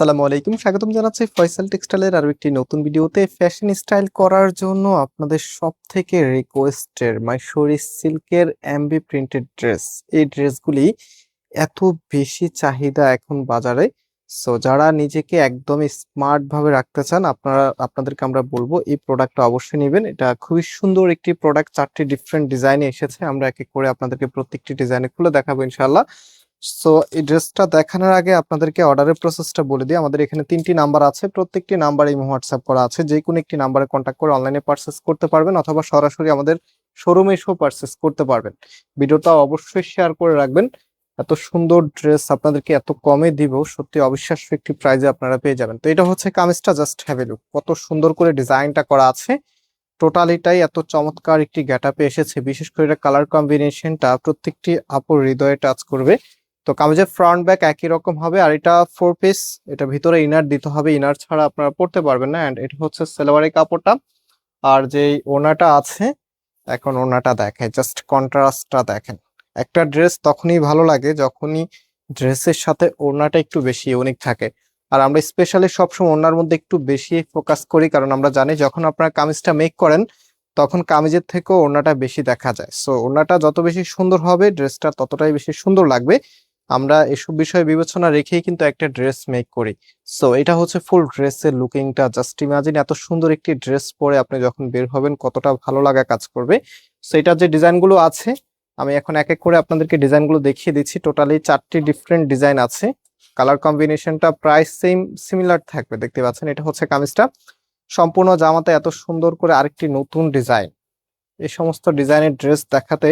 আসসালামু আলাইকুম। স্বাগতম জানাচ্ছি ফয়সাল টেক্সটাইলের আরও একটি নতুন ভিডিওতে। ফ্যাশন স্টাইল করার জন্য আপনাদের সব থেকে রিকোয়েস্টের মাইশোরি সিল্কের এমবি প্রিন্টেড ড্রেস এই ড্রেসগুলি এত বেশি চাহিদা এখন বাজারে। সো যারা নিজেকে একদমই স্মার্ট ভাবে রাখতে চান, আপনারা, আপনাদেরকে আমরা বলব, এই প্রোডাক্টটা অবশ্যই নেবেন। এটা খুবই সুন্দর একটি প্রোডাক্ট চারটি ডিফারেন্ট ডিজাইনে এসেছে। আমরা এক এক করে আপনাদেরকে প্রত্যেকটি ডিজাইনে খুলে দেখাবো ইনশাআল্লাহ। সো এই ড্রেসটা দেখানোর আগে আপনাদেরকে অর্ডারের প্রসেসটা বলে দিই। আমাদের এখানে তিনটি নাম্বার আছে। প্রত্যেকটি নাম্বার এই হোয়াটসঅ্যাপ করা আছে। যে কোনো একটি নাম্বারে কন্ট্যাক্ট করে অনলাইনে পারচেস করতে পারবেন অথবা সরাসরি আমাদের শোরুমে এসেও পারচেস করতে পারবেন। ভিডিওটা অবশ্যই শেয়ার করে রাখবেন। এত সুন্দর ড্রেস আপনাদেরকে এত কমে দিব, সত্যি অবিশ্বাস্য একটি প্রাইজে আপনারা পেয়ে যাবেন। তো এটা হচ্ছে কামিজটা জাস্ট হ্যাভ লুক কত সুন্দর করে ডিজাইনটা করা আছে। টোটালিটাই এত চমৎকার একটি গ্যাটাপে এসেছে। বিশেষ করে কালার কম্বিনেশনটা প্রত্যেকটি আপুর হৃদয়ে টাচ করবে। তো কামিজের ফ্রন্ট ব্যাক একই রকম হবে, আর এটা ফোর পিস এটা ভিতরে ইনার দিতে হবে ইনার ছাড়া আপনারা পড়তে পারবেন না অ্যান্ড এটা হচ্ছে সেলোয়ারি কাপড়টা। আর যে ওনাটা আছে, এখন ওনাটা দেখেন জাস্ট কন্ট্রাস্টটা দেখেন। একটা ড্রেস তখনই ভালো লাগে যখনই ড্রেসের সাথে ওড়নাটা একটু বেশি ইউনিক থাকে। আর আমরা স্পেশালি সবসময় ওড়নার মধ্যে একটু বেশি ফোকাস করি, কারণ আমরা জানি যখন আপনারা কামিজটা মেক করেন, তখন কামিজের থেকেও ওড়নাটা বেশি দেখা যায়। সো ওড়নাটা যত বেশি সুন্দর হবে ড্রেসটা ততটাই বেশি সুন্দর লাগবে। আমরা এসব বিষয়ে বিবেচনা রেখেই কিন্তু একটা ড্রেস মেক করি। সো এটা হচ্ছে ফুল ড্রেসের লুকিংটা জাস্ট ইমাজিন এত সুন্দর একটি ড্রেস পরে আপনি যখন বের হবেন, কতটা ভালো লাগা কাজ করবে। সো এটার যে ডিজাইনগুলো আছে, আমি এখন এক এক করে আপনাদেরকে ডিজাইনগুলো দেখিয়ে দিচ্ছি। টোটালি চারটি ডিফারেন্ট ডিজাইন আছে। কালার কম্বিনেশনটা প্রায় সেম সিমিলার থাকবে। দেখতে পাচ্ছেন, এটা হচ্ছে কামিজটা। সম্পূর্ণ জামাতে এত সুন্দর করে আরেকটি নতুন ডিজাইন এই সমস্ত ডিজাইনের ড্রেস দেখাতে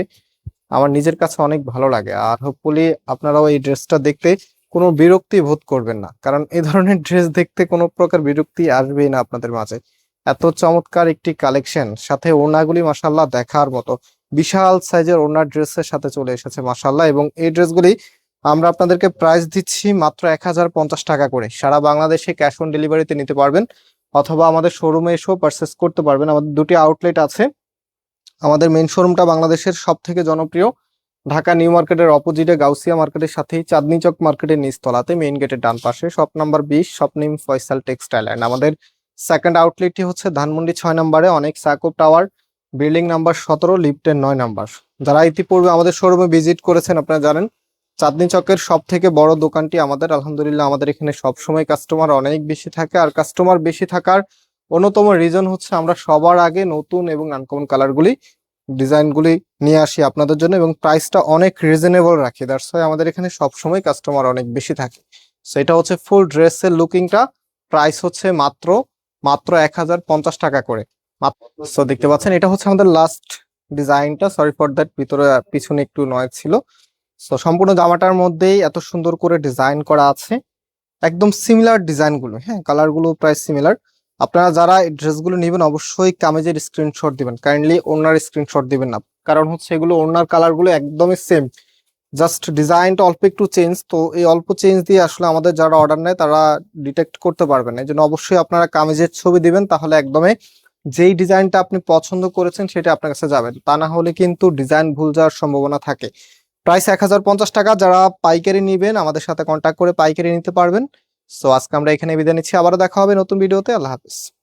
আমার নিজের কাছে অনেক ভালো লাগে। আর হোপফুলি আপনারাও এই ড্রেসটা দেখতে কোনো বিরক্তি বোধ করবেন না। কারণ এই ধরনের ড্রেস দেখতে কোনো প্রকার বিরক্তি আসবেই না আপনাদের মাঝে। এত চমৎকার একটি কালেকশন সাথে ওড়নাগুলি মাসাল্লাহ দেখার মতো। বিশাল সাইজের ওড়নার ড্রেসের সাথে চলে এসেছে মাসাল্লাহ এবং এই ড্রেসগুলি আমরা আপনাদেরকে প্রাইস দিচ্ছি মাত্র এক হাজার পঞ্চাশ টাকা করে। সারা বাংলাদেশে ক্যাশ অন ডেলিভারিতে নিতে পারবেন অথবা আমাদের শোরুমে এসেও পারচেস করতে পারবেন। আমাদের দুটি আউটলেট আছে। আমাদের মেন শোরুমটা বাংলাদেশের সব থেকে জনপ্রিয়। ঢাকা নিউ মার্কেটের অপোজিটে গাউসিয়া মার্কেটের সাথেই চাঁদনি চক মার্কেটের নিচতলাতে মেইন গেটের ডান পাশে শপ নাম্বার বিশ স্বপ্নিম ফয়সাল টেক্সটাইল অ্যান্ড আমাদের সেকেন্ড আউটলেটটি হচ্ছে ধানমন্ডি ছয় নম্বরে, অনেক সাকোপ টাওয়ার বিল্ডিং নাম্বার সতেরো লিফটের নয় নাম্বার। যারা ইতিপূর্বে আমাদের শোরুমে ভিজিট করেছেন, আপনারা জানেন চাঁদনি চকের সব থেকে বড় দোকানটি আমাদের। আলহামদুলিল্লাহ, আমাদের এখানে সবসময় কাস্টমার অনেক বেশি থাকে। আর কাস্টমার বেশি থাকার অন্যতম রিজন হচ্ছে আমরা সবার আগে নতুন এবং আনকমন কালারগুলি ডিজাইনগুলি নিয়ে আসি আপনাদের জন্য এবং প্রাইসটা অনেক রিজনেবল রাখি। দ্যাটস ওয়াই আমাদের এখানে সবসময় কাস্টমার অনেক বেশি থাকে। সেটা হচ্ছে ফুল ড্রেসের লুকিংটা প্রাইস হচ্ছে মাত্র মাত্র এক হাজার পঞ্চাশ টাকা করে। সো দেখতে পাচ্ছেন, এটা হচ্ছে আমাদের লাস্ট ডিজাইনটা সরি ফর দ্যাট ভিতরে পিছনে একটু নয় ছিল। সো সম্পূর্ণ জামাটার মধ্যেই এত সুন্দর করে ডিজাইন করা আছে। একদম সিমিলার ডিজাইনগুলো হ্যাঁ কালারগুলো প্রায় সিমিলার আপনারা যারা এই ড্রেসগুলো নেবেন, অবশ্যই কামেজের স্ক্রিনশট দিবেন। কাইন্ডলি ওনার স্ক্রিনশট দিবেন না। কারণ হচ্ছে এগুলো ওনার কালারগুলো একদমই সেম জাস্ট ডিজাইনটা অল্প একটু চেঞ্জ তো এই অল্প চেঞ্জ দিয়ে আসলে আমাদের যারা অর্ডার নেয়, তারা ডিটেক্ট করতে পারবেন না। এই জন্য অবশ্যই আপনারা কামেজের ছবি দিবেন, তাহলে একদমই যেই ডিজাইনটা আপনি পছন্দ করেছেন, সেটা আপনার কাছে যাবেন তা না হলে কিন্তু ডিজাইন ভুল যাওয়ার সম্ভাবনা থাকে। প্রাইস এক হাজার পঞ্চাশ টাকা, যারা পাইকারি নিবেন, আমাদের সাথে কন্ট্যাক্ট করে পাইকারি নিতে পারবেন। সো আজকে আমরা এখানে বিদায় নিচ্ছি। আবারও দেখা হবে নতুন ভিডিওতে। আল্লাহ হাফিজ।